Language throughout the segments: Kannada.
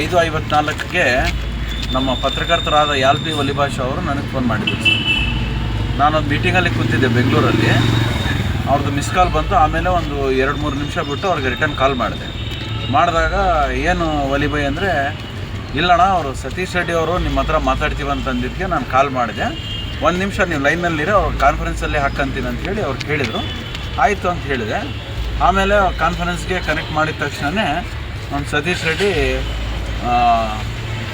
ಐದು ಐವತ್ನಾಲ್ಕಕ್ಕೆ ನಮ್ಮ ಪತ್ರಕರ್ತರಾದ ಯಾಲ್ ಪಿ ಒಲಿಭಾಷ ಅವರು ನನಗೆ ಫೋನ್ ಮಾಡಿದ್ರು ಸರ್. ನಾನೊಂದು ಮೀಟಿಂಗಲ್ಲಿ ಕೂತಿದ್ದೆ ಬೆಂಗಳೂರಲ್ಲಿ. ಅವ್ರದ್ದು ಮಿಸ್ ಕಾಲ್ ಬಂತು, ಆಮೇಲೆ ಒಂದು ಎರಡು ಮೂರು ನಿಮಿಷ ಬಿಟ್ಟು ಅವ್ರಿಗೆ ರಿಟರ್ನ್ ಕಾಲ್ ಮಾಡಿದೆ. ಮಾಡಿದಾಗ ಏನು ಒಲಿಭಾಯ್ ಅಂದರೆ, ಇಲ್ಲಣ್ಣ, ಅವರು ಸತೀಶ್ ರೆಡ್ಡಿ ಅವರು ನಿಮ್ಮ ಹತ್ರ ಮಾತಾಡ್ತೀವಿ ಅಂತಂದಿದ್ದಕ್ಕೆ ನಾನು ಕಾಲ್ ಮಾಡಿದೆ. ಒಂದು ನಿಮಿಷ ನೀವು ಲೈನಲ್ಲಿರೋ ಅವ್ರ ಕಾನ್ಫರೆನ್ಸಲ್ಲಿ ಹಾಕಂತೀನಿ ಅಂತ ಹೇಳಿ ಅವ್ರು ಕೇಳಿದರು. ಆಯಿತು ಅಂತ ಹೇಳಿದೆ. ಆಮೇಲೆ ಕಾನ್ಫರೆನ್ಸ್ಗೆ ಕನೆಕ್ಟ್ ಮಾಡಿದ ತಕ್ಷಣವೇ ಒಂದು ಸತೀಶ್ ರೆಡ್ಡಿ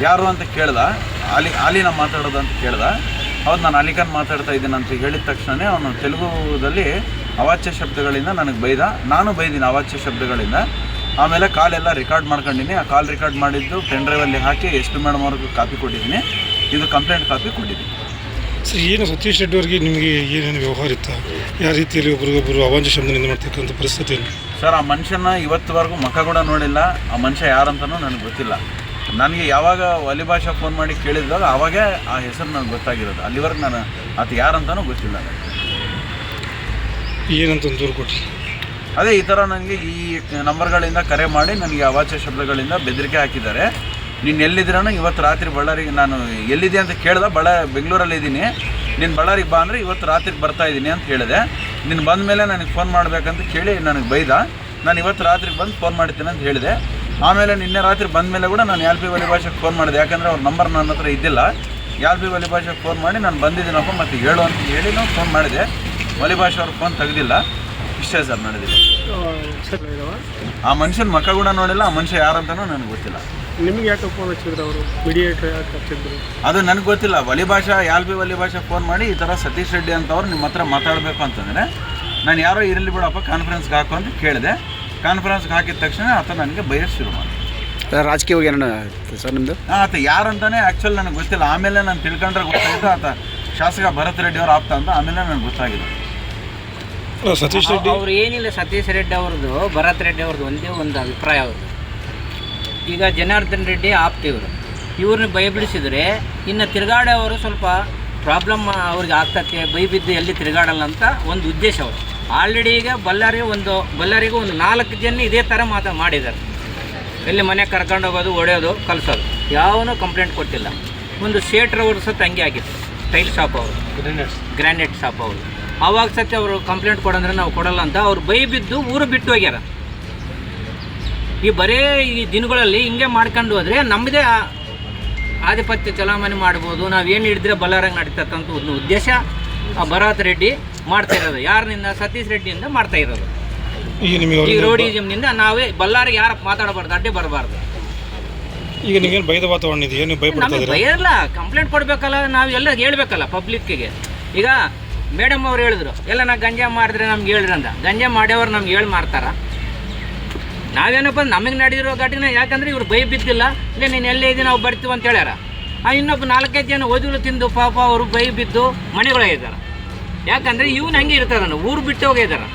ಯಾರು ಅಂತ ಕೇಳ್ದ ಅಲಿ ಅಲಿನ ಮಾತಾಡೋದು ಅಂತ ಕೇಳ್ದ ಹೌದು ನಾನು ಅಲಿಖಾನ್ ಮಾತಾಡ್ತಾ ಇದ್ದೀನಿ ಅಂತ ಹೇಳಿದ ತಕ್ಷಣವೇ ಅವನು ತೆಲುಗುದಲ್ಲಿ ಅವಾಚ್ಯ ಶಬ್ದಗಳಿಂದ ನನಗೆ ಬೈದ ನಾನು ಬೈದಿನಿ ಅವಾಚ್ಯ ಶಬ್ದಗಳಿಂದ. ಆಮೇಲೆ ಕಾಲೆಲ್ಲ ರೆಕಾರ್ಡ್ ಮಾಡ್ಕೊಂಡಿನಿ ಆ ಕಾಲ್ ರೆಕಾರ್ಡ್ ಮಾಡಿದ್ದು ಪೆನ್ ಡ್ರೈವಲ್ಲಿ ಹಾಕಿ ಎಷ್ಟು ಮೇಡಮ್ ಅವ್ರಿಗೆ ಕಾಪಿ ಕೊಟ್ಟಿದ್ದೀನಿ ಇದು ಕಂಪ್ಲೇಂಟ್ ಕಾಪಿ ಕೊಟ್ಟಿದ್ದೀನಿ. ಸರ್ ಏನು ಸತೀಶ್ ರೆಡ್ಡಿ ಅವರಿಗೆ ನಿಮಗೆ ಏನೇನು ವ್ಯವಹಾರ ಇತ್ತು? ಯಾವ ರೀತಿಯಲ್ಲಿ ಒಬ್ರಿಗೊಬ್ಬರು ಅವಾಂಜ ಶಬ್ದದಿಂದ ಮಾಡ್ತಕ್ಕಂಥ ಪರಿಸ್ಥಿತಿ ಸರ್ ಆ ಮನುಷ್ಯನ ಇವತ್ತುವರೆಗೂ ಮುಖ ಕೂಡ ನೋಡಿಲ್ಲ ಆ ಮನುಷ್ಯ ಯಾರಂತನೂ ನನಗೆ ಗೊತ್ತಿಲ್ಲ. ನನಗೆ ಯಾವಾಗ ವಲಿಭಾಷಾ ಫೋನ್ ಮಾಡಿ ಕೇಳಿದಾಗ ಆವಾಗೇ ಆ ಹೆಸರು ನನಗೆ ಗೊತ್ತಾಗಿರೋದು. ಅಲ್ಲಿವರೆಗೆ ನಾನು ಅದು ಯಾರಂತನೂ ಗೊತ್ತಿಲ್ಲ. ನನಗೆ ಏನಂತ ಒಂದು ದೂರು ಕೊಟ್ಟರು ಅದೇ ಈ ಥರ ನನಗೆ ಈ ನಂಬರ್ಗಳಿಂದ ಕರೆ ಮಾಡಿ ನನಗೆ ಅವಾಚ್ಯ ಶಬ್ದಗಳಿಂದ ಬೆದರಿಕೆ ಹಾಕಿದ್ದಾರೆ. ನೀನು ಎಲ್ಲಿದ್ದೀರಾನು ಇವತ್ತು ರಾತ್ರಿ ಬಳ್ಳಾರಿಗೆ ನಾನು ಎಲ್ಲಿದೆ ಅಂತ ಕೇಳ್ದೆ ಬಳ ಬೆಂಗಳೂರಲ್ಲಿ ಇದ್ದೀನಿ. ನೀನು ಬಳ್ಳಾರಿಗೆ ಬಾ ಅಂದರೆ ಇವತ್ತು ರಾತ್ರಿಗೆ ಬರ್ತಾ ಇದ್ದೀನಿ ಅಂತ ಹೇಳಿದೆ. ನೀನು ಬಂದ ಮೇಲೆ ನನಗೆ ಫೋನ್ ಮಾಡಬೇಕಂತ ಕೇಳಿ ನನಗೆ ಬೈದ. ನಾನು ಇವತ್ತು ರಾತ್ರಿಗೆ ಬಂದು ಫೋನ್ ಮಾಡ್ತೀನಿ ಅಂತ ಹೇಳಿದೆ. ಆಮೇಲೆ ನಿನ್ನೆ ರಾತ್ರಿ ಬಂದ ಮೇಲೆ ಕೂಡ ನಾನು ಯಾಲ್ ಪಿ ವಲಿ ಭಾಷೆಗೆ ಫೋನ್ ಮಾಡಿದೆ. ಯಾಕಂದರೆ ಅವ್ರ ನಂಬರ್ ನನ್ನ ಹತ್ರ ಇದ್ದಿಲ್ಲ. ಯಾಲ್ ಪಿ ವಲಿ ಭಾಷೆಗೆ ಫೋನ್ ಮಾಡಿ ನಾನು ಬಂದಿದ್ದೀನಪ್ಪ ಮತ್ತು ಹೇಳು ಅಂತ ಹೇಳಿ ನಾವು ಫೋನ್ ಮಾಡಿದೆ. ವಲಿ ಭಾಷೆ ಅವ್ರು ಫೋನ್ ತೆಗೆದಿಲ್ಲ. ಇಷ್ಟೇ ಸರ್ ನಡೆದಿದೆ. ಆ ಮನುಷ್ಯನ ಮಕ್ಕ ಕೂಡ ನೋಡಿಲ್ಲ ಆ ಮನುಷ್ಯ ಯಾರಂತನೂ ನನಗೆ ಗೊತ್ತಿಲ್ಲ. ನಿಮ್ಗೆ ಯಾಕೆ ಫೋನ್ ಹಚ್ಚಿದ್ರು ಅವರು? ಮೀಡಿಯೇಟರ್ ಯಾಕೆ ಹಚ್ಚಿದ್ರು? ಅದು ನನಗೆ ಗೊತ್ತಿಲ್ಲ. ವಲಿ ಭಾಷಾ ಯಾಲ್ ಬಿ ವಲಿ ಭಾಷಾ ಫೋನ್ ಮಾಡಿ ಈ ಥರ ಸತೀಶ್ ರೆಡ್ಡಿ ಅಂತವ್ರು ನಿಮ್ಮ ಹತ್ರ ಮಾತಾಡಬೇಕು ಅಂತಂದರೆ ನಾನು ಯಾರೋ ಇರಲಿ ಬಿಡಪ್ಪ ಕಾನ್ಫರೆನ್ಸ್ಗೆ ಹಾಕು ಅಂತ ಕೇಳಿದೆ. ಕಾನ್ಫರೆನ್ಸ್ಗೆ ಹಾಕಿದ ತಕ್ಷಣ ಆತ ನನಗೆ ಬಯಸ್ ಶುರು ಮಾಡಿ ರಾಜಕೀಯವಾಗಿ ಏನೋ ಸರ್ ನಿಮ್ಮದು ಆತ ಯಾರಂತಾನೆ ಆ್ಯಕ್ಚುಲಿ ನನಗೆ ಗೊತ್ತಿಲ್ಲ. ಆಮೇಲೆ ನಾನು ತಿಳ್ಕೊಂಡ್ರೆ ಗೊತ್ತಾಯಿತು ಆತ ಶಾಸಕ ಭರತ್ ರೆಡ್ಡಿ ಅವ್ರ ಆಪ್ತ ಅಂತ. ಆಮೇಲೆ ನನಗೆ ಗೊತ್ತಾಗಿದೆ. ಸತೀಶ್ ರೆಡ್ಡಿ? ಅವ್ರು ಏನಿಲ್ಲ ಸತೀಶ್ ರೆಡ್ಡಿ ಅವ್ರದ್ದು ಭರತ್ ರೆಡ್ಡಿ ಅವ್ರದ್ದು ಒಂದೇ ಒಂದು ಅಭಿಪ್ರಾಯ ಅವ್ರದ್ದು ಈಗ ಜನಾರ್ದನ್ ರೆಡ್ಡಿ ಆಪ್ತಿವರು ಇವ್ರನ್ನ ಭಯಬಿಡಿಸಿದ್ರೆ ಇನ್ನು ತಿರುಗಾಡೋವರು ಸ್ವಲ್ಪ ಪ್ರಾಬ್ಲಮ್ ಅವ್ರಿಗೆ ಆಗ್ತತೆ ಬೈ ಬಿದ್ದು ಎಲ್ಲಿ ತಿರುಗಾಡಲ್ಲ ಅಂತ ಒಂದು ಉದ್ದೇಶ ಅವರು ಆಲ್ರೆಡಿ ಈಗ ಬಳ್ಳಾರಿ ಒಂದು ಬಳ್ಳಾರಿಗೆ ಒಂದು ನಾಲ್ಕು ಜನ ಇದೇ ಥರ ಮಾತಾ ಮಾಡಿದ್ದಾರೆ. ಎಲ್ಲಿ ಮನೆ ಕರ್ಕೊಂಡು ಹೋಗೋದು ಒಡೆಯೋದು ಕಲಿಸೋದು. ಯಾವನೂ ಕಂಪ್ಲೇಂಟ್ ಕೊಟ್ಟಿಲ್ಲ. ಒಂದು ಸೇಟ್ರವರು ಸತ್ ಹಂಗೆ ಆಗಿತ್ತು ಟೈಲ್ ಶಾಪ್ ಅವರು. ಗ್ರ್ಯಾನೈಟ್ ಶಾಪ್ ಅವರು. ಆವಾಗ ಸತ್ಯ ಅವರು ಕಂಪ್ಲೇಂಟ್ ಕೊಡಂದ್ರೆ ನಾವು ಕೊಡಲ್ಲ ಅಂತ ಅವ್ರು ಬೈ ಬಿದ್ದು ಊರು ಬಿಟ್ಟು ಹೋಗ್ಯಾರ. ಈ ಬರೇ ಈ ದಿನಗಳಲ್ಲಿ ಹಿಂಗೆ ಮಾಡ್ಕೊಂಡು ಹೋದರೆ ನಮ್ಮದೇ ಆಧಿಪತ್ಯ ಚಲಾವಣೆ ಮಾಡ್ಬೋದು. ನಾವೇನು ಹಿಡಿದ್ರೆ ಬಲ್ಲಾರಂಗೆ ನಡೀತಕ್ಕಂಥ ಒಂದು ಉದ್ದೇಶ. ಆ ಭರತ್ ರೆಡ್ಡಿ ಮಾಡ್ತಾ ಇರೋದು. ಯಾರನಿಂದ? ಸತೀಶ್ ರೆಡ್ಡಿಯಿಂದ ಮಾಡ್ತಾ ಇರೋದು. ಈಗ ನಿಮಗೆ ಈ ರೋಡಿಸಮ್ನಿಂದ ನಾವೇ ಬಳ್ಳಾರಿಗೆ ಯಾರು ಮಾತಾಡಬಾರ್ದು ಅಡ್ಡೆ ಬರಬಾರ್ದು. ಈಗ ನೀವೇನು ಭಯದ ವಾತಾವರಣ ಇದೆ ಏನು ಭಯಪಡ್ತಾ ನಮಗೆ ಇದ್ದೀರಾ? ಭಯ ಇಲ್ಲ. ಕಂಪ್ಲೇಂಟ್ ಕೊಡಬೇಕಲ್ಲ ನಾವು ಎಲ್ಲ ಹೇಳ್ಬೇಕಲ್ಲ ಪಬ್ಲಿಕ್ಕಿಗೆ ಈಗ ಮೇಡಮ್ ಅವ್ರು ಹೇಳಿದ್ರು ಎಲ್ಲ ನಾ ಗಂಜಾ ಮಾಡಿದ್ರೆ ನಮ್ಗೆ ಹೇಳ್ರಿ ಅಂತ. ಗಂಜಾ ಮಾಡ್ಯವ್ರು ನಮ್ಗೆ ಹೇಳಿ ಮಾಡ್ತಾರ. ನಾವೇನಪ್ಪ ನಮಗೆ ನಡೆದಿರೋ ಘಟನೆ ಯಾಕಂದ್ರೆ ಇವ್ರು ಭಯ ಬಿದ್ದಿಲ್ಲ. ಇಲ್ಲ ನೀನು ಎಲ್ಲೇ ಇದ್ದೀನಿ ನಾವು ಬರ್ತೀವಿ ಅಂತ ಹೇಳ್ಯಾರ. ಇನ್ನೊಬ್ಬ ನಾಲ್ಕೈದು ಜನ ಓದುಗಳು ತಿಂದು ಪಾಪ ಅವರು ಬೈ ಬಿದ್ದು ಮನೆಗಳಾಗಿದ್ದಾರೆ ಯಾಕಂದರೆ ಇವನು ಹಂಗೆ ಇರ್ತಾರ ಊರು ಬಿಟ್ಟು ಹೋಗಿದ್ದಾರೆ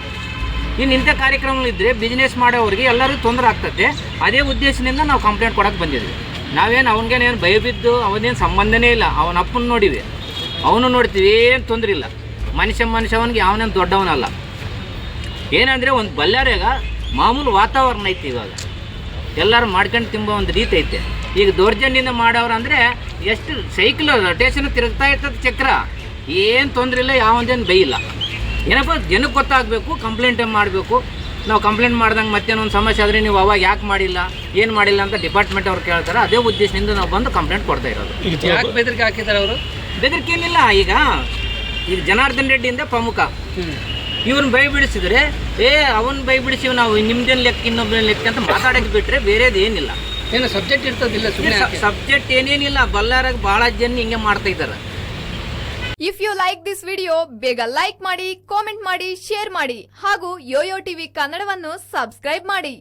ಇನ್ನು ಇಂಥ ಕಾರ್ಯಕ್ರಮಗಳಿದ್ದರೆ ಬಿಸ್ನೆಸ್ ಮಾಡೋವ್ರಿಗೆ ಎಲ್ಲರಿಗೂ ತೊಂದರೆ ಆಗ್ತದೆ. ಅದೇ ಉದ್ದೇಶದಿಂದ ನಾವು ಕಂಪ್ಲೇಂಟ್ ಕೊಡೋಕೆ ಬಂದಿದ್ವಿ. ನಾವೇನು ಅವನಿಗೇನೇನು ಭಯ ಬಿದ್ದು ಅವನೇನು ಸಂಬಂಧನೇ ಇಲ್ಲ. ಅವನ ಅಪ್ಪನ ನೋಡಿವಿ ಅವನು ನೋಡ್ತೀವಿ, ಏನು ತೊಂದರೆ ಇಲ್ಲ. ಮನುಷ್ಯ ಮನುಷ್ಯವನಿಗೆ ಅವನೇನು ದೊಡ್ಡವನಲ್ಲ. ಏನಂದರೆ ಒಂದು ಬಳ್ಳಾರ್ಯಾಗ ಮಾಮೂಲು ವಾತಾವರಣ ಐತಿ ಇವಾಗ. ಎಲ್ಲರೂ ಮಾಡ್ಕೊಂಡು ತಿಂಬೋ ಒಂದು ರೀತಿ ಐತೆ. ಈಗ ದೌರ್ಜನ್ಯದಿಂದ ಮಾಡೋರು ಅಂದರೆ ಎಷ್ಟು ಸೈಕಲ್ ರೊಟೇಷನ್ ತಿರುಗ್ತಾ ಇರ್ತದೆ ಚಕ್ರ ಏನು ತೊಂದರೆ ಇಲ್ಲ ಯಾವೊಂದೇನು ಬೈಯಿಲ್ಲ. ಏನಪ್ಪ ಜನಕ್ಕೆ ಗೊತ್ತಾಗಬೇಕು ಕಂಪ್ಲೇಂಟ್ ಮಾಡಬೇಕು. ನಾವು ಕಂಪ್ಲೇಂಟ್ ಮಾಡ್ದಂಗೆ ಮತ್ತೇನೊಂದು ಸಮಸ್ಯೆ ಆದರೆ ನೀವು ಅವಾಗ ಯಾಕೆ ಮಾಡಿಲ್ಲ ಏನು ಮಾಡಿಲ್ಲ ಅಂತ ಡಿಪಾರ್ಟ್ಮೆಂಟ್ ಅವ್ರು ಕೇಳ್ತಾರೆ. ಅದೇ ಉದ್ದೇಶದಿಂದ ನಾವು ಬಂದು ಕಂಪ್ಲೇಂಟ್ ಕೊಡ್ತಾ ಇರೋದು. ಯಾಕೆ ಬೆದರಿಕೆ ಹಾಕಿದ್ದಾರೆ ಅವರು? ಬೆದರಿಕೆ ಏನಿಲ್ಲ ಈಗ. ಈಗ ಜನಾರ್ದನ್ ರೆಡ್ಡಿಯಿಂದ ಪ್ರಮುಖ. ಇವ್ರನ್ನ ಬೈ ಬಿಡಿಸಿದ್ರೆ ಏ ಅವನ್ ಬೈ ಬಿಡಿಸಿ ನಾವು ನಿಮ್ದೇನು ಲೆಕ್ಕ ಇನ್ನೊಬ್ಬನ ಲೆಕ್ಕ ಅಂತ ಮಾತಾಡಕ್ಕೆ ಬಿಟ್ಟರೆ ಬೇರೆದು ಏನಿಲ್ಲ. ಏನು ಸಬ್ಜೆಕ್ಟ್ ಇರ್ತದಿಲ್ಲ ಸುಮ್ಮನೆ ಸಬ್ಜೆಕ್ಟ್ ಏನೇನಿಲ್ಲ ಬಲ್ಲಾರಾಗ ಭಾಳ ಜನ ಹಿಂಗೆ ಮಾಡ್ತಾ ಇದ್ದಾರೆ if you like this video ಬೇಗ ಲೈಕ್ ಮಾಡಿ ಕಾಮೆಂಟ್ ಮಾಡಿ ಶೇರ್ ಮಾಡಿ ಹಾಗೂ ಯೋಯೋ ಟಿವಿ ಕನ್ನಡವನ್ನು ಸಬ್ಸ್ಕ್ರೈಬ್ ಮಾಡಿ.